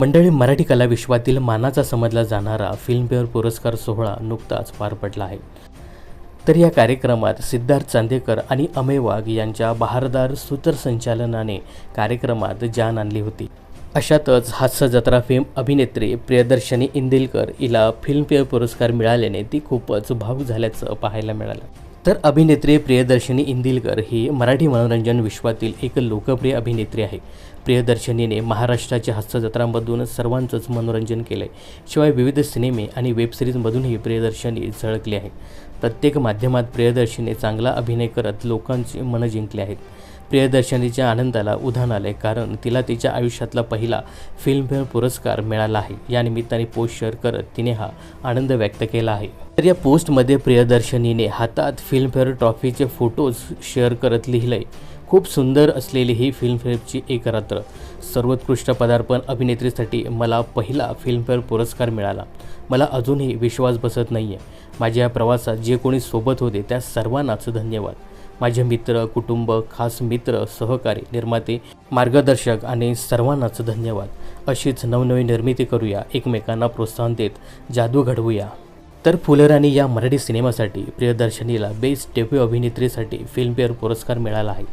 मंडळी मराठी कला विश्वातील मानाचा समजला जाणारा फिल्मफेअर पुरस्कार सोहळा नुकताच पार पडला आहे. तर या कार्यक्रमात सिद्धार्थ चांदेकर आणि अमेय वाघ यांच्या बहारदार सूत्रसंचालनाने कार्यक्रमात जान आणली होती. अशातच हास्य जत्रा फेम अभिनेत्री प्रियदर्शनी इंदिलकर हिला फिल्मफेअर पुरस्कार मिळाल्याने ती खूपच भावूक झाल्याचं पाहायला मिळालं. तर अभिनेत्री प्रियदर्शनी इंदिलकर ही मराठी मनोरंजन विश्वातील एक लोकप्रिय अभिनेत्री आहे. प्रियदर्शनीने महाराष्ट्राच्या हास्यजत्रांमधून सर्वांचंच मनोरंजन केलं आहे शिवाय विविध सिनेमे आणि वेबसिरीजमधूनही प्रियदर्शनी झळकली आहे. प्रत्येक माध्यमात प्रियदर्शनी चांगला अभिनय करत लोकांची मनं जिंकली आहेत. प्रियदर्शनीच्या आनंदाला उधाण आले कारण तिला तिच्या आयुष्यातला पहिला फिल्मफेअर पुरस्कार मिळाला आहे. या निमित्ताने पोस्ट शेअर करत तिने हा आनंद व्यक्त केला आहे. तर या पोस्टमध्ये प्रियदर्शनीने हातात फिल्मफेअर ट्रॉफीचे फोटोज शेअर करत लिहिलंय. खूप सुंदर असलेली ही फिल्मफेअरची एक रात्र. सर्वोत्कृष्ट पदार्पण अभिनेत्रीसाठी मला पहिला फिल्मफेअर पुरस्कार मिळाला. मला अजूनही विश्वास बसत नाही आहे माझ्या या प्रवासात जे कोणी सोबत होते त्या सर्वांनाच धन्यवाद. माझे मित्र कुटुंब खास मित्र सहकारी निर्माते मार्गदर्शक आणि सर्वांनाच धन्यवाद. अशीच नवनवी निर्मिती करूया एकमेकांना प्रोत्साहन देत जादू घडवूया. तर फुलराणी या मराठी सिनेमासाठी प्रियदर्शनीला बेस्ट डेब्यू अभिनेत्रीसाठी फिल्मफेअर पुरस्कार मिळाला आहे.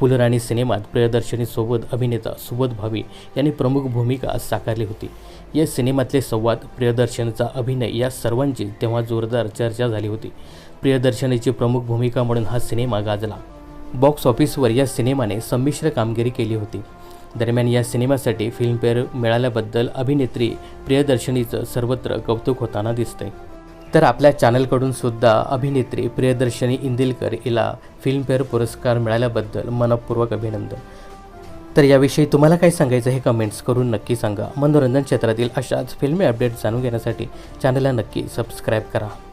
फुलराणी सिनेमात प्रियदर्शनीसोबत अभिनेता सुबोध भावी यांनी प्रमुख भूमिका साकारली होती. या सिनेमातले संवाद प्रियदर्शनचा अभिनय या सर्वांची तेव्हा जोरदार चर्चा झाली होती. प्रियदर्शनीची प्रमुख भूमिका म्हणून हा सिनेमा गाजला. बॉक्स ऑफिसवर या सिनेमाने संमिश्र कामगिरी केली होती. दरम्यान या सिनेमासाठी फिल्मफेअर मिळाल्याबद्दल अभिनेत्री प्रियदर्शनीचं सर्वत्र कौतुक होताना दिसतंय. तर आपल्या चॅनलकडून सुद्धा अभिनेत्री प्रियदर्शनी इंदिलकर हिला फिल्मफेअर पुरस्कार मिळाल्याबद्दल मनपूर्वक अभिनंदन. तर याविषयी तुम्हाला काय सांगायचं हे कमेंट्स करून नक्की सांगा. मनोरंजन क्षेत्रातील अशाच फिल्मी अपडेट जाणून घेण्यासाठी चॅनलला नक्की सबस्क्राईब करा.